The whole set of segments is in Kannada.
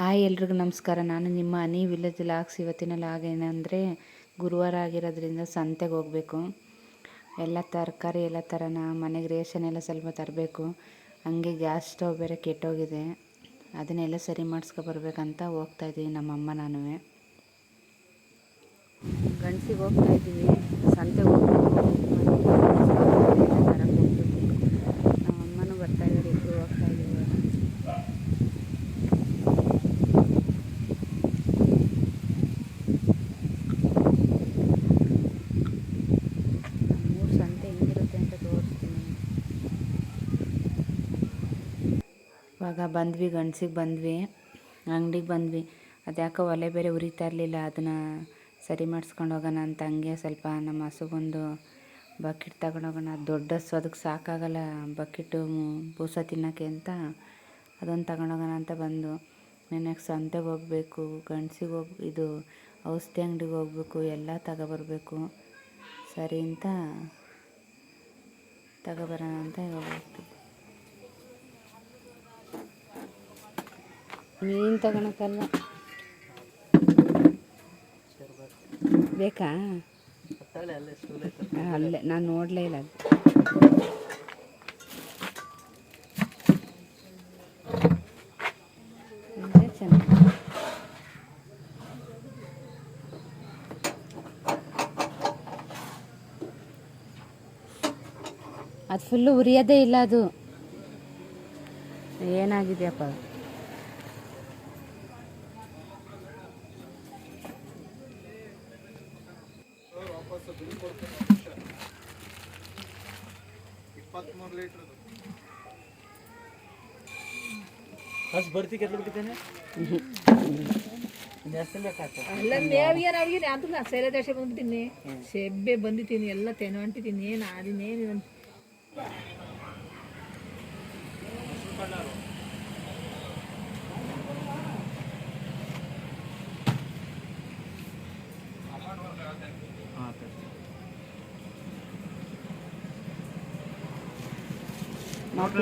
ಹಾಯ್ ಎಲ್ರಿಗೂ ನಮಸ್ಕಾರ. ನಾನು ನಿಮ್ಮ ಅನಿ ವಿಲೇಜ್ ಲಾಕ್ಸ್ ಇವತ್ತಿನ ಲಾಗ್ ಏನಂದರೆ ಗುರುವಾರ ಆಗಿರೋದ್ರಿಂದ ಸಂತೆಗೆ ಹೋಗಬೇಕು. ಎಲ್ಲ ತರಕಾರಿ ಎಲ್ಲ ಥರನ ಮನೆಗೆ ರೇಷನ್ ಎಲ್ಲ ಸ್ವಲ್ಪ ತರಬೇಕು. ಹಂಗೆ ಗ್ಯಾಸ್ ಸ್ಟವ್ ಬೇರೆ ಕೆಟ್ಟೋಗಿದೆ. ಅದನ್ನೆಲ್ಲ ಸರಿ ಮಾಡಿಸ್ಕೊಬರ್ಬೇಕಂತ ಹೋಗ್ತಾಯಿದ್ದೀವಿ ನಮ್ಮಮ್ಮ ನಾನು ಗಂಡಸಿಗೆ ಹೋಗ್ತಾ ಇದ್ದೀವಿ, ಸಂತೆಗೆ ಹೋಗ್ಬೇಕು ಎಲ್ಲ ತರಕ್ಕೆ ಹೋಗ್ಬೇಕು ನಮ್ಮ ಅಮ್ಮನೂ ಬರ್ತಾ ಇದ್ದಾರೆ ಇಬ್ಬರು ಹೋಗ್ತಾ ಇದ್ದೀವಿ ಮೂರು ಸಂತೆ ಹೆಂಗಿರುತ್ತೆ ಅಂತ ತೋರಿಸ್ತೀನಿ ಇವಾಗ ಬಂದ್ವಿ, ಗಂಡ್ಸಿಗೆ ಬಂದ್ವಿ, ಅಂಗಡಿಗೆ ಬಂದ್ವಿ. ಅದ್ಯಾಕೋ ಒಲೆ ಬೇರೆ ಉರಿತಾ ಇರಲಿಲ್ಲ, ಅದನ್ನು ಸರಿ ಮಾಡಿಸ್ಕೊಂಡು ಹೋಗೋಣ ಅಂತ ಹಂಗೆ ಸ್ವಲ್ಪ ನಮ್ಮ ಹಸುಗೊಂದು ಬಕೆಟ್ ತಗೊಂಡೋಗೋಣ ದೊಡ್ಡ ಹಸು ಅದಕ್ಕೆ ಸಾಕಾಗಲ್ಲ, ಬಕೆಟು ಬೂಸ ತಿನ್ನೋಕ್ಕೆ ಅಂತ ಅದೊಂದು ತಗೊಂಡೋಗೋಣ ಅಂತ ಬಂದು ನೆನೆಗೆ ಸಂತೆಗೆ ಹೋಗಬೇಕು, ಗಂಡ್ಸಿಗೆ ಹೋಗಿ, ಇದು ಔಷಧಿ ಅಂಗಡಿಗೆ ಹೋಗಬೇಕು, ಎಲ್ಲ ತಗೊಬರ್ಬೇಕು. ಸರಿ ಅಂತ ತಗೋಬರೋಣ ಅಂತ ಹೋಗ್ತೀವಿ ಮೀನು ತಗೊಳಕ್ಕಲ್ಲ ಬೇಕಾ? ಅಲ್ಲೇ ನಾನು ನೋಡಲೇ ಇಲ್ಲ ಅದು. ಅದು ಫುಲ್ಲು ಉರಿಯೋದೇ ಇಲ್ಲ ಅದು. ಏನಾಗಿದೆಯಪ್ಪ? ಬರ್ತಿ ಕೆತ್ತ ಬಿಡ್ತೇನೆ ಜಾಸ್ತಿ ನಾವಿಗೆ ಅಂತ ನಾ ಸೇರೆ ದೇಶ ಬಂದ್ಬಿಟ್ಟಿನಿ ಸೆಬ್ಬೆ ಬಂದಿದ್ದೀನಿ ಎಲ್ಲ ತೆನೆ ಹೊಂಟಿದ್ದೀನಿ ಏನು ಅದಿನ್ನೇನು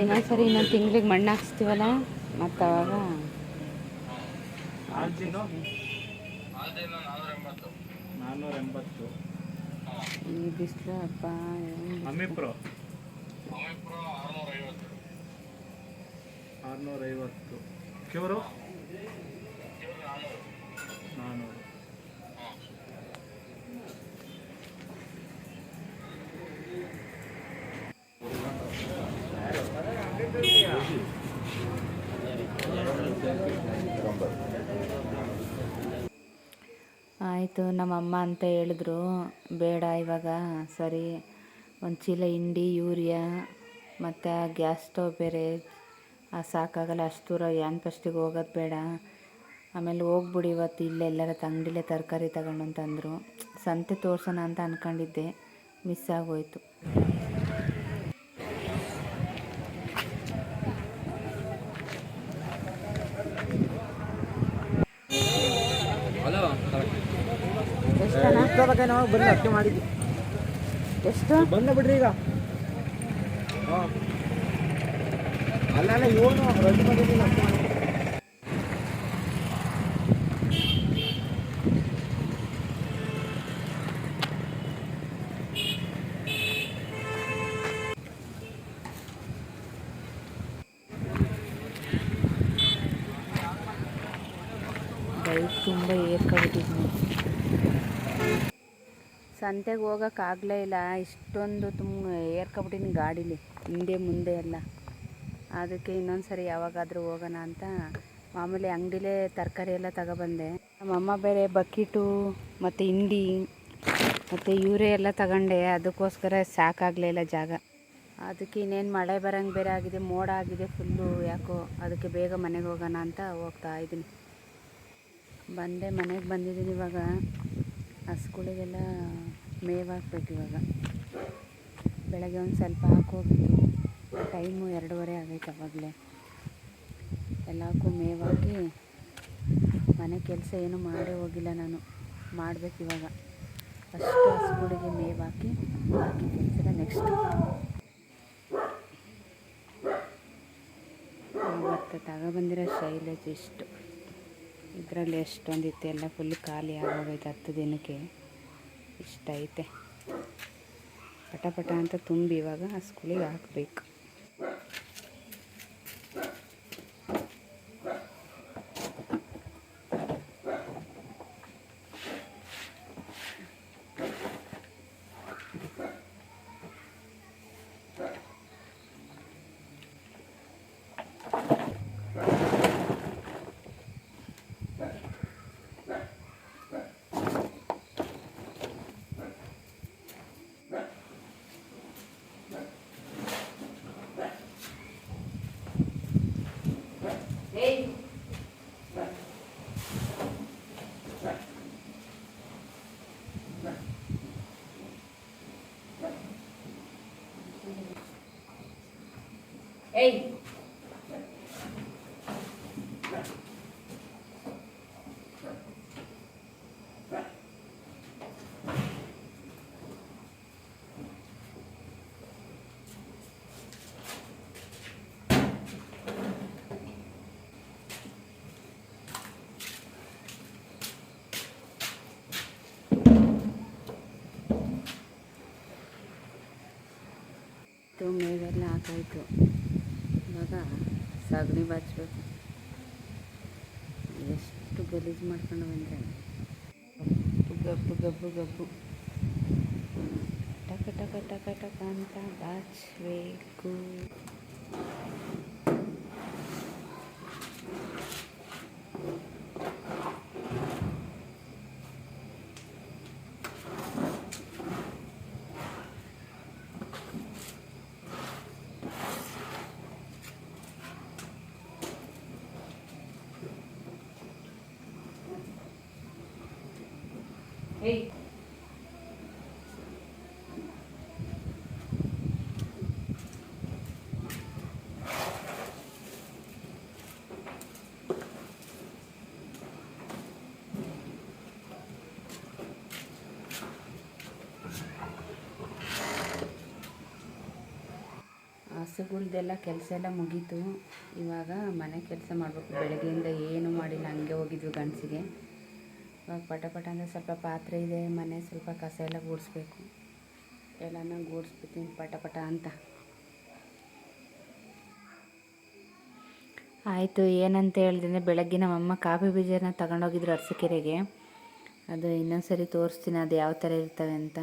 ಇನ್ನೊಂದ್ಸರಿ ಇನ್ನೊಂದು ತಿಂಗ್ಳಿಗೆ ಮಣ್ಣು ಹಾಕ್ಸ್ತೀವಲ್ಲ? ಮತ್ತು ಅವಾಗ ನಾನ್ನೂರ ಎಂಬತ್ತು ಈ ಬಿಸಿಲು ಅಪ್ಪ ಅಮಿಪ್ರೋ ಕ್ಯೂರು ನಾನ್ನೂರು ಆಯಿತು, ನಮ್ಮಮ್ಮ ಅಂತ ಹೇಳಿದ್ರು, ಬೇಡ ಇವಾಗ, ಸರಿ. ಒಂದು ಚೀಲ ಹಿಂಡಿ, ಯೂರಿಯಾ, ಮತ್ತು ಆ ಗ್ಯಾಸ್ ಸ್ಟವ್ ಬೇರೆ. ಸಾಕಾಗಲ್ಲ, ಅಷ್ಟು ದೂರ ಯಾನ್ ಫಸ್ಟಿಗೆ ಹೋಗೋದು ಬೇಡ. ಆಮೇಲೆ ಹೋಗ್ಬಿಡಿ ಇವತ್ತು ಇಲ್ಲೇ, ಎಲ್ಲರ ತರಕಾರಿ ತಗೊಂಡು ಅಂತಂದರು. ಸಂತೆ ತೋರ್ಸೋಣ ಅಂತ ಅಂದ್ಕೊಂಡಿದ್ದೆ ಮಿಸ್ ಆಗೋಯ್ತು. ಎಷ್ಟಣ್ಣ ನಾವು ಬಂದು ಅಷ್ಟೇ ಮಾಡಿದ್ವಿ. ಎಷ್ಟು? ಬಂದ ಬಿಡ್ರಿ ಈಗ. ಹಾಂ. ಅಲ್ಲ ಅಲ್ಲ ಇವನು ರಜೆ ಮಾಡಿದ್ದೀನಿ ಅಷ್ಟೇ ಮಾಡಿ ಬೈಕ್ ತುಂಬ ಏರ್ಕೊಬಿಟ್ಟಿದ್ನಿ. ಸಂತೆಗೆ ಹೋಗೋಕ್ಕಾಗಲೇ ಇಲ್ಲ. ಇಷ್ಟೊಂದು ತುಂಬ ಏರ್ಕೊಬಿಟ್ಟಿನಿ ಗಾಡೀಲಿ. ಹಿಂದೆ ಮುಂದೆ ಎಲ್ಲ. ಅದಕ್ಕೆ ಇನ್ನೊಂದು ಸರಿ ಯಾವಾಗಾದರೂ ಹೋಗೋಣ ಅಂತ ಮಾಮೂಲಿ ಅಂಗಡಿಲೇ ತರಕಾರಿ ಎಲ್ಲ ತಗೊಬಂದೆ. ನಮ್ಮಮ್ಮ ಬೇರೆ ಬಕೀಟು, ಮತ್ತು ಹಿಂಡಿ, ಮತ್ತು ಯೂರಿಯಾ ಎಲ್ಲ ತಗೊಂಡೆ. ಅದಕ್ಕೋಸ್ಕರ ಸಾಕಾಗಲೇ ಇಲ್ಲ ಜಾಗ. ಅದಕ್ಕೆ ಇನ್ನೇನು ಮಳೆ ಬರೋಂಗೆ ಬೇರೆ ಆಗಿದೆ, ಮೋಡ ಆಗಿದೆ ಫುಲ್ಲು ಯಾಕೋ. ಅದಕ್ಕೆ ಬೇಗ ಮನೆಗೆ ಹೋಗೋಣ ಅಂತ ಹೋಗ್ತಾ ಇದ್ದೀನಿ. ಬಂದೆ, ಮನೆಗೆ ಬಂದಿದ್ದೀನಿ ಇವಾಗ. ಹಸ್ಗಳಿಗೆಲ್ಲ ಮೇವು ಹಾಕ್ಬೇಕು ಇವಾಗ. ಬೆಳಗ್ಗೆ ಒಂದು ಸ್ವಲ್ಪ ಹಾಕೋಗಿತ್ತು ಟೈಮು ಎರಡೂವರೆ ಆಗೈತೆ ಅವಾಗಲೇ. ಎಲ್ಲಕ್ಕೂ ಮೇವು ಹಾಕಿ ಮನೆ ಕೆಲಸ ಏನೂ ಮಾಡೇ ಹೋಗಿಲ್ಲ ನಾನು. ಮಾಡಬೇಕು ಇವಾಗ. ಫಸ್ಟು ಹಸುಗಳಿಗೆ ಮೇವು ಹಾಕಿ ಬಾಕಿ ಕೆಲಸ ನೆಕ್ಸ್ಟ್ ಇವತ್ತು ತಗೊಬಂದಿರೋ ಶೈಲೇಜ್ ಇಷ್ಟು ಇದರಲ್ಲಿ ಎಷ್ಟೊಂದಿತ್ತು ಎಲ್ಲ ಫುಲ್ ಖಾಲಿ ಆಗೋಗೈತೆ ಹತ್ತು ದಿನಕ್ಕೆ. ಇಷ್ಟ ಐತೆ. ಪಟ ಪಟ ಅಂತ ತುಂಬಿ ಇವಾಗ ಸ್ಕೂಲಿಗೆ ಹಾಕಬೇಕು. ಮೇವೆಲ್ಲ ಹಾಕಾಯ್ತು ಇವಾಗ ಸಗಣಿ ಬಾಚಬೇಕು. ಎಷ್ಟು ಗಲೀಜು ಮಾಡ್ಕೊಂಡು ಬಂದರೆ. ಗಬ್ಬು ಗಬ್ಬು ಗಬ್ಬು. ಟಕ ಟಕ ಟಕ ಟಕ ಅಂತ ಬಾಚಬೇಕು. ಹಸುಗಳ್ದೆಲ್ಲ ಕೆಲಸ ಎಲ್ಲ ಮುಗೀತು. ಇವಾಗ ಮನೆ ಕೆಲಸ ಮಾಡಬೇಕು. ಬೆಳಗ್ಗೆಯಿಂದ ಏನೂ ಮಾಡಿಲ್ಲ. ಹಂಗೆ ಹೋಗಿದ್ವಿ ಗಂಡಸಿಗೆ. ಇವಾಗ ಪಟ ಪಟ ಅಂದರೆ ಸ್ವಲ್ಪ ಪಾತ್ರೆ ಇದೆ, ಮನೆ ಸ್ವಲ್ಪ ಕಸ ಎಲ್ಲ ಗೂಡಿಸ್ಬೇಕು. ಎಲ್ಲನ ಗೂಡಿಸ್ಬಿಡ್ತೀನಿ ಪಟ ಪಟ ಅಂತ. ಆಯಿತು, ಏನಂತ ಹೇಳಿದ್ರೆ ಬೆಳಗ್ಗೆ ನಮ್ಮಮ್ಮ ಕಾಫಿ ಬೀಜನ ತಗೊಂಡೋಗಿದ್ರು ಅರಸಕೆರೆಗೆ. ಅದು ಇನ್ನೊಂದು ಸರಿ ತೋರಿಸ್ತೀನಿ. ಅದು ಯಾವ ಥರ ಇರ್ತವೆ ಅಂತ.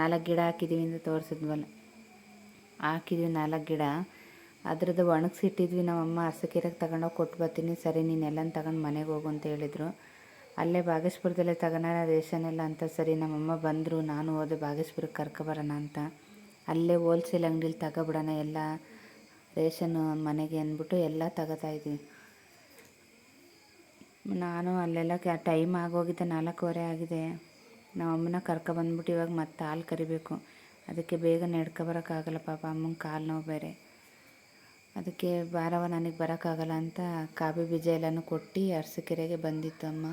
ನಾಲ್ಕು ಗಿಡ ಹಾಕಿದ್ದೀವಿ ಅಂತ ತೋರಿಸಿದ್ವಲ್ಲ. ಹಾಕಿದ್ವಿ ನಾಲ್ಕು ಗಿಡ. ಅದ್ರದ್ದು ಒಣಗಿಸಿಟ್ಟಿದ್ವಿ. ನಮ್ಮಮ್ಮ ಅರಸಕೆರೆಗೆ ತಗೊಂಡೋಗಿ ಕೊಟ್ಟು ಬರ್ತೀನಿ. ಸರಿ ನೀನೆಲ್ಲನ ತಗೊಂಡು ಮನೆಗೆ ಹೋಗು ಅಂತ ಹೇಳಿದರು. ಅಲ್ಲೇ ಬಾಗೇಶ್ಪುರದಲ್ಲೇ ತಗೋಣ ರೇಷನ್ ಎಲ್ಲ ಅಂತ. ಸರಿ, ನಮ್ಮಮ್ಮ ಬಂದರು. ನಾನು ಹೋದೆ ಬಾಗೇಶ್ಪುರಕ್ಕೆ ಕರ್ಕೊಬರೋಣ ಅಂತ. ಅಲ್ಲೇ ಹೋಲ್ಸೇಲ್ ಅಂಗಡೀಲಿ ತಗೊಬಿಡೋಣ ಎಲ್ಲ ರೇಷನ್ನು ಮನೆಗೆ ಅಂದ್ಬಿಟ್ಟು ಎಲ್ಲ ತಗೋತಾ ಇದ್ವಿ. ನಾನು ಅಲ್ಲೆಲ್ಲ ಟೈಮ್ ಆಗೋಗಿದ್ದೆ ನಾಲ್ಕೂವರೆ ಆಗಿದೆ. ನಮ್ಮಮ್ಮನ ಕರ್ಕೊಬಂದ್ಬಿಟ್ಟು ಇವಾಗ ಮತ್ತೆ ಹಾಲು ಕರಿಬೇಕು. ಅದಕ್ಕೆ ಬೇಗ ನಡ್ಕೊಬರೋಕ್ಕಾಗಲ್ಲ ಪಾಪ ಅಮ್ಮಂಗೆ ಕಾಲು ನೋವು ಬೇರೆ. ಅದಕ್ಕೆ ಬಾರವ ನನಗೆ ಬರೋಕ್ಕಾಗಲ್ಲ ಅಂತ ಕಾಬಿ ಬೀಜ ಎಲ್ಲನೂ ಕೊಟ್ಟು ಅರಸಕೆರೆಗೆ ಬಂದಿತ್ತು ಅಮ್ಮ.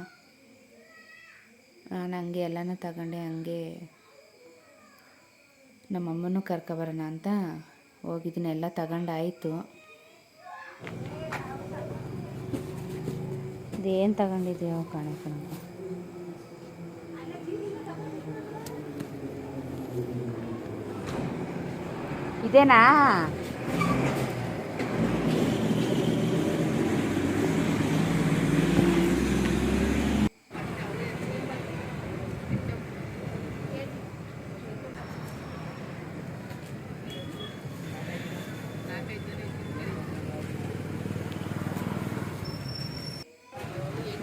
ನಾನು ಹಂಗೆ ಎಲ್ಲನೂ ತಗೊಂಡೆ, ಹಂಗೆ ನಮ್ಮಮ್ಮನೂ ಕರ್ಕೊಬರೋಣ ಅಂತ ಹೋಗಿದ್ದೀನಿ. ಎಲ್ಲ ತಗೊಂಡಾಯಿತು ಇದೇನು ತಗೊಂಡಿದ್ದೀವೋ ಕಾಣೆ. ಇದೇನಾ?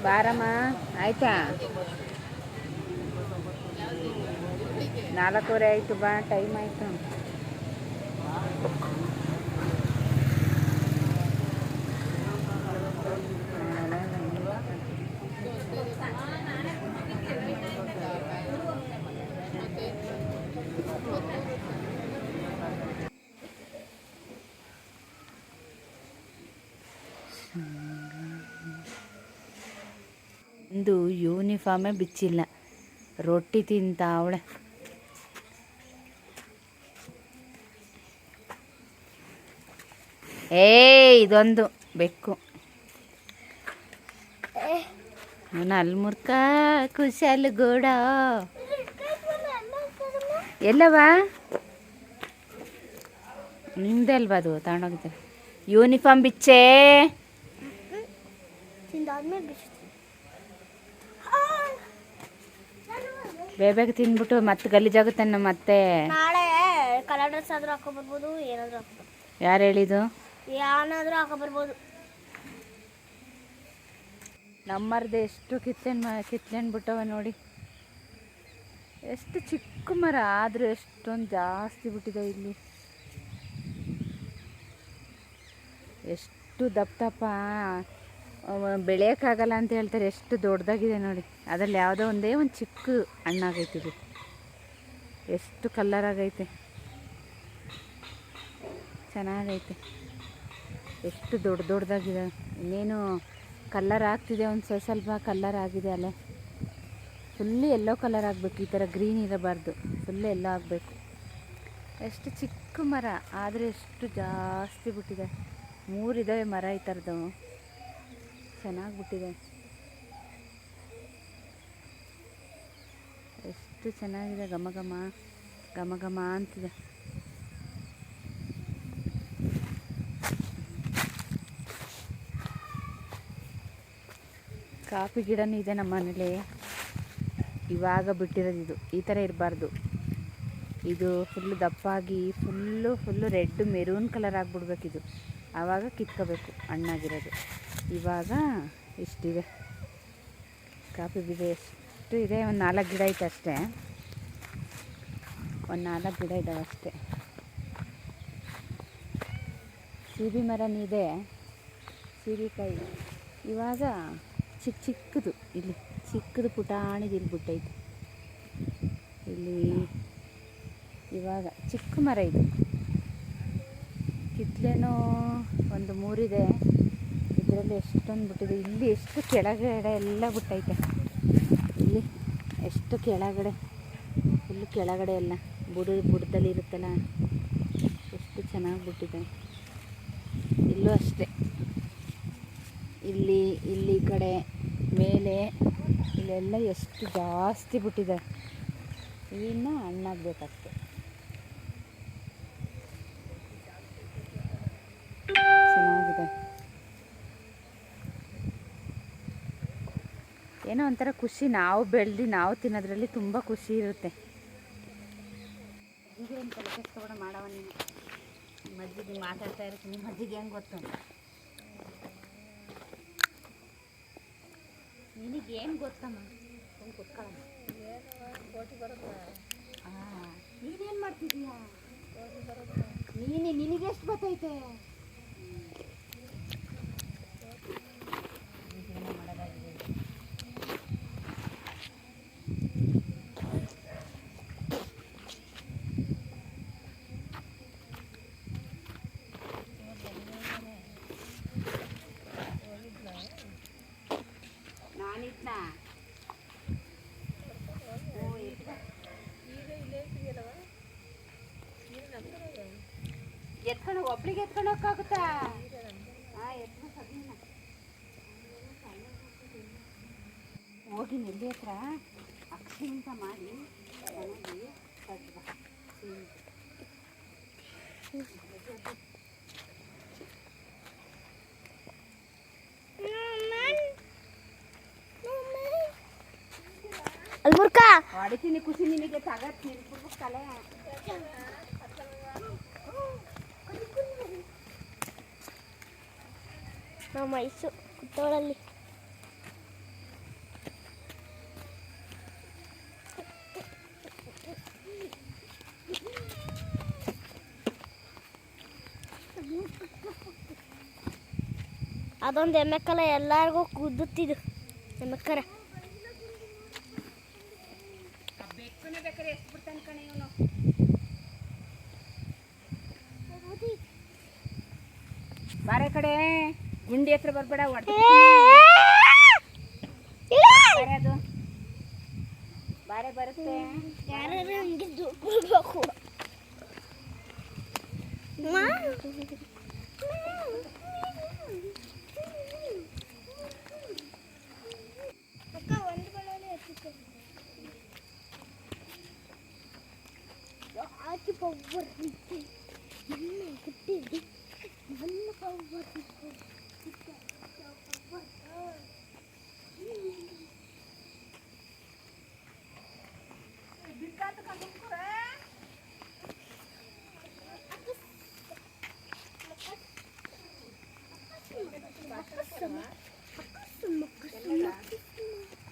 ಬಾರಮ್ಮ ಆಯ್ತಾ? ನಾಲ್ಕೂವರೆ ಆಯಿತು ಬಾ ಟೈಮ್ ಆಯಿತು ಒಂದು ಯೂನಿಫಾರ್ಮೇ ಬಿಚ್ಚಿಲ್ಲ. ರೊಟ್ಟಿ ತಿಂತ ಅವಳೆ. ಏ, ಇದೊಂದು ಬೆಕ್ಕು. ನಲ್ಮುರ್ಕ ಕುಶಲ್ ಗೋಡ. ಎಲ್ಲವಾ? ನಿಮ್ದೇ ಅಲ್ವಾ ಅದು? ತಗೊಂಡೋಗಿದ್ದೆ ಯೂನಿಫಾರ್ಮ್ ಬಿಚ್ಚೆ. ಬೇಗ ಬೇಗ ತಿಂದ್ಬಿಟ್ಟು ಮತ್ತೆ ಗಲೀಜಾಗುತ್ತೆ ನಮ್ಮ ಮತ್ತೆ ನಾಳೆ ಕಲರ್ ಡ್ರೆಸ್ ಆದ್ರೂ ಹಾಕೋ ಬರ್ಬೋದು ಏನಾದ್ರೂ ಹಾಕೋ ಯಾರು ಹೇಳಿದು ಏನಾದ್ರೂ ಹಾಕೋ ಬರ್ಬೋದು ನಮ್ಮರ್ದು ಎಷ್ಟು ಕಿತ್ತೆನ್ ಕಿತ್ಲೆಣ್ ಬಿಟ್ಟವ ನೋಡಿ. ಎಷ್ಟು ಚಿಕ್ಕ ಮರ ಆದರೂ ಎಷ್ಟೊಂದು ಜಾಸ್ತಿ ಬಿಟ್ಟಿದೆ ಇಲ್ಲಿ. ಎಷ್ಟು ದಪ್ಪ ದಪ್ಪ ಬೆಳೆಯೋಕ್ಕಾಗಲ್ಲ ಅಂತ ಹೇಳ್ತಾರೆ ಎಷ್ಟು ದೊಡ್ಡದಾಗಿದೆ ನೋಡಿ. ಅದರಲ್ಲಿ ಯಾವುದೋ ಒಂದೇ ಒಂದು ಚಿಕ್ಕ ಹಣ್ಣಾಗೈತೆ ಇದು. ಎಷ್ಟು ಕಲ್ಲರ್ ಆಗೈತೆ. ಚೆನ್ನಾಗೈತೆ. ಎಷ್ಟು ದೊಡ್ಡ ದೊಡ್ಡದಾಗಿದೆ ಇನ್ನೇನು ಕಲ್ಲರ್ ಆಗ್ತಿದೆ ಒಂದು ಸ್ವಲ್ಪ ಸ್ವಲ್ಪ ಕಲ್ಲರ್ ಆಗಿದೆ ಅಲ್ಲ. ಫುಲ್ಲು ಎಲ್ಲೋ ಕಲರ್ ಆಗಬೇಕು, ಈ ಥರ ಗ್ರೀನ್ ಇರಬಾರ್ದು. ಫುಲ್ಲು ಎಲ್ಲೋ ಆಗಬೇಕು. ಎಷ್ಟು ಚಿಕ್ಕ ಮರ, ಆದರೆ ಎಷ್ಟು ಜಾಸ್ತಿ ಬಿಟ್ಟಿದೆ. ಮೂರಿದ್ದಾವೆ ಮರ ಈ ಥರದ್ದು ಚೆನ್ನಾಗಿ ಬಿಟ್ಟಿದೆ. ಎಷ್ಟು ಚೆನ್ನಾಗಿದೆ, ಘಮ ಘಮ ಘಮ ಘಮ ಅಂತಿದೆ. ಕಾಫಿ ಗಿಡನೂ ಇದೆ ನಮ್ಮ ಮನೇಲಿ. ಇವಾಗ ಬಿಟ್ಟಿರೋದು ಇದು. ಈ ಥರ ಇರಬಾರ್ದು. ಇದು full ದಪ್ಪಾಗಿ full full red maroon colour ಆಗಿಬಿಡ್ಬೇಕಿದು ಆವಾಗ ಕಿತ್ಕೋಬೇಕು, ಹಣ್ಣಾಗಿರೋದು. ಇವಾಗ ಇಷ್ಟಿದೆ. ಕಾಫಿ ಬೀಜ ಎಷ್ಟು ಇದೆ, ಒಂದು ನಾಲ್ಕು ಗಿಡ ಐತೆ ಅಷ್ಟೇ. ಒಂದು ನಾಲ್ಕು ಗಿಡ ಇದ್ದಾವೆ ಅಷ್ಟೇ. ಸೀಬಿ ಮರನಿದೆ ಸೀಬೆಕಾಯಿ. ಇವಾಗ ಚಿಕ್ಕ ಚಿಕ್ಕದು ಇಲ್ಲಿ. ಚಿಕ್ಕದು ಪುಟಾಣಿದು ಇಲ್ಲಿ ಬಿಟ್ಟೈತೆ. ಇಲ್ಲಿ ಇವಾಗ ಚಿಕ್ಕ ಮರ ಇದು. ಕಿತ್ಲೇನೋ ಒಂದು ಮೂರಿದೆ. ಇದರಲ್ಲಿ ಎಷ್ಟೊಂದು ಬಿಟ್ಟಿದೆ. ಇಲ್ಲಿ ಎಷ್ಟು ಕೆಳಗಡೆ ಎಲ್ಲ ಬಿಟ್ಟೈತೆ. ಇಲ್ಲಿ ಎಷ್ಟು ಕೆಳಗಡೆ ಫುಲ್ಲು ಕೆಳಗಡೆ ಎಲ್ಲ ಬುಡ, ಬುಡದಲ್ಲಿ ಇರುತ್ತಲ್ಲ, ಎಷ್ಟು ಚೆನ್ನಾಗಿ ಬಿಟ್ಟಿದೆ. ಇಲ್ಲೂ ಅಷ್ಟೇ. ಇಲ್ಲಿ ಇಲ್ಲಿ ಕಡೆ ಮೇಲೆ ಇಲ್ಲೆಲ್ಲ ಎಷ್ಟು ಜಾಸ್ತಿ ಬಿಟ್ಟಿದೆ. ಇನ್ನೂ ಹಣ್ಣಾಗಬೇಕಷ್ಟೆ ಏನೋ ಒಂಥರ ಖುಷಿ ನಾವು ಬೆಳೆದು ನಾವು ತಿನ್ನೋದ್ರಲ್ಲಿ ತುಂಬ ಖುಷಿ ಇರುತ್ತೆ. ಮಾಡವ ನೀನು? ಮಜ್ಜಿಗೆ ಮಾತಾಡ್ತಾ ಇರ್ತೀನಿ ಮಜ್ಜಿಗೆ ಹೆಂಗೆ ಗೊತ್ತು? ನಿನಗೇನು ಗೊತ್ತಮ್ಮ? ಸುಮ್ಮನೆ ಕುತ್ಕೊಳ್ಳಮ್ಮ. ಹಾಂ ನೀನೇನು ಮಾಡ್ತಿದೀಯಾ? ನೀನು, ನಿನಗೆ ಎಷ್ಟು ಎತ್ಕೊಂಡು ಒಬ್ಳಿಗೆ ಎತ್ಕೊಂಡು ಹೋಗಕ್ಕಾಗುತ್ತಾ ಹಾಂ ಎತ್ಕೊಂಡು ಸಗಣಿನ. ಹೋಗಿ ನೆಲ್ಲಿ ಹತ್ರ ಅಕ್ಷಿ ಅಂತ ಮಾಡಿ ಚೆನ್ನಾಗಿ ಕಟ್ಬ. ಹ್ಮ್. ಅಲ್ಮುರ್ಕ ಹೊಡಿತೀನಿ ಖುಷಿ ನಿನಗೆ ತಗತ್ ನಿನ್ಬಿಡ್ಬೇಕು ತಲೆ ನಮ್ಮ ಮೈಸು ಕುತ್ತೋಳಲ್ಲಿ ಅದೊಂದು ಎಮ್ಮೆಕ್ಕಲ್ಲ ಎಲ್ಲರಿಗೂ ಕುದ್ದುತ್ತಿದ್ದು ಎಮ್ಮೆಕ್ಕರ ಬೆಕ್ಕನ ಬೇಕಾದ್ರೆ ಎಷ್ಟು ಬಿಡ್ತಾನೆ ಕಣೆ ಇವನು ಬಾರೆ ಕಡೆ ಗುಂಡಿ ಹತ್ರ ಬರ್ಬೇಡ ಹೊಡ್ದು ಬಾರೆ ಬರುತ್ತೆ. ಯಾರು ಹಂಗೆ ದುಡ್ಕೊಳ್ಬೇಕು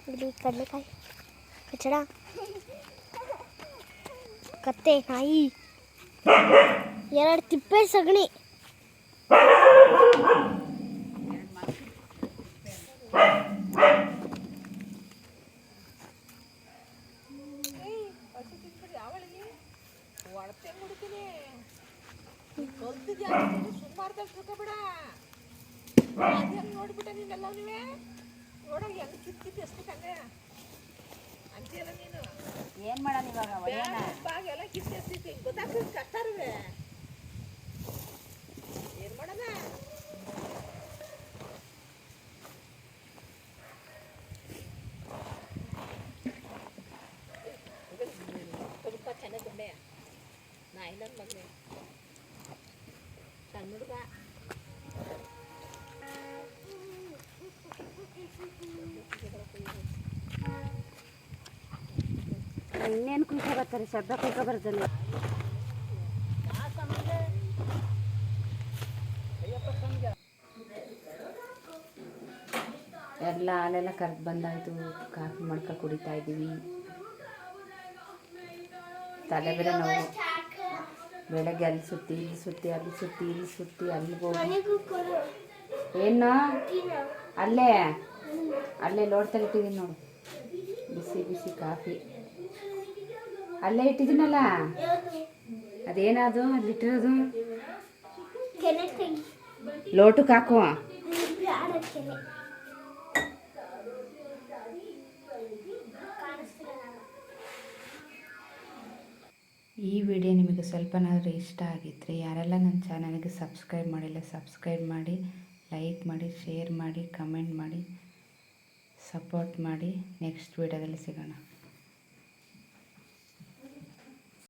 ಇಲ್ಲಿ ಕಡಲೆಕಾಯಿ ಕಚ್ಚಡ ಕತ್ತೆ ನಾಯಿ ಎರಡು ತಿಪ್ಪೆ ಸಗಣಿ ನೋಡ್ಬಿಟ್ಟೆ ನೀನೆಲ್ಲ ನೀವೇ ನೋಡೋಕೆ ಹೆಂಗೆ ಕಿತ್ಕಿತ್ತು ಎಷ್ಟು ಕಂಡೆ ಅಂತೀಯಲ್ಲ ನೀನು ಏನು ಮಾಡೋಣ ಇವಾಗ ಒಡೆಯೋಣ ಬಾಗ ಎಲ್ಲ ಕಿತ್ತು ಎಸ್ತಿತ್ತು ಗೊತ್ತಾಗ್ತದೆ ಕಷ್ಟ ಇರುವೆ ಏನು ಮಾಡೋಣ ಸ್ವಲ್ಪ ಚೆನ್ನಾಗಿ ಗೊಂಡೆ ನಾ ಇನ್ನೊಂದು ಮಗನೇ. ಸಣ್ಣ ಹುಡುಗ. ಇನ್ನೇನು ಕುಯ್ಕೊಬರ್ತಾರೆ ಶಬ್ದ ಕುಯ್ಕೊಬಾರ್ದಲ್ಲ ಎಲ್ಲ ಹಾಲೆಲ್ಲ ಕರೆದು ಬಂದಾಯಿತು. ಕಾಫಿ ಮಾಡ್ಕೊ ಕುಡಿತಾ ಇದ್ದೀವಿ. ತಲೆ ಬೇರೆ ನಾವು. ಬೆಳಗ್ಗೆ ಅಲ್ಲಿ ಸುತ್ತಿ, ಇಲ್ಲಿ ಸುತ್ತಿ, ಅಲ್ಲಿ ಸುತ್ತಿ, ಇಲ್ಲಿ ಸುತ್ತಿ ಅಲ್ಲಿ ಹೋಗಿ. ಏನು? ಅಲ್ಲೇ? ಅಲ್ಲೇ ಲೋಡ್ ಇಟ್ಟಿದ್ದೀನಿ ನೋಡು. ಬಿಸಿ ಬಿಸಿ ಕಾಫಿ. ಅಲ್ಲೇ ಇಟ್ಟಿದ್ದೀನಲ್ಲ? ಅದೇನದು? ಅಲ್ಲಿ ಇಟ್ಟಿರೋದು ಲೋಟಕ್ಕೆ ಹಾಕುವ? ಈ ವಿಡಿಯೋ ನಿಮಗೆ ಸ್ವಲ್ಪನಾದರೂ ಇಷ್ಟ ಆಗಿದ್ದರೆ ಯಾರೆಲ್ಲ ನನ್ನ ಚಾನಲ್ಗೆ ಸಬ್ಸ್ಕ್ರೈಬ್ ಮಾಡಿಲ್ಲ, ಸಬ್ಸ್ಕ್ರೈಬ್ ಮಾಡಿ, ಲೈಕ್ ಮಾಡಿ, ಶೇರ್ ಮಾಡಿ, ಕಮೆಂಟ್ ಮಾಡಿ, ಸಪೋರ್ಟ್ ಮಾಡಿ. ನೆಕ್ಸ್ಟ್ ವಿಡಿಯೋದಲ್ಲಿ ಸಿಗೋಣ.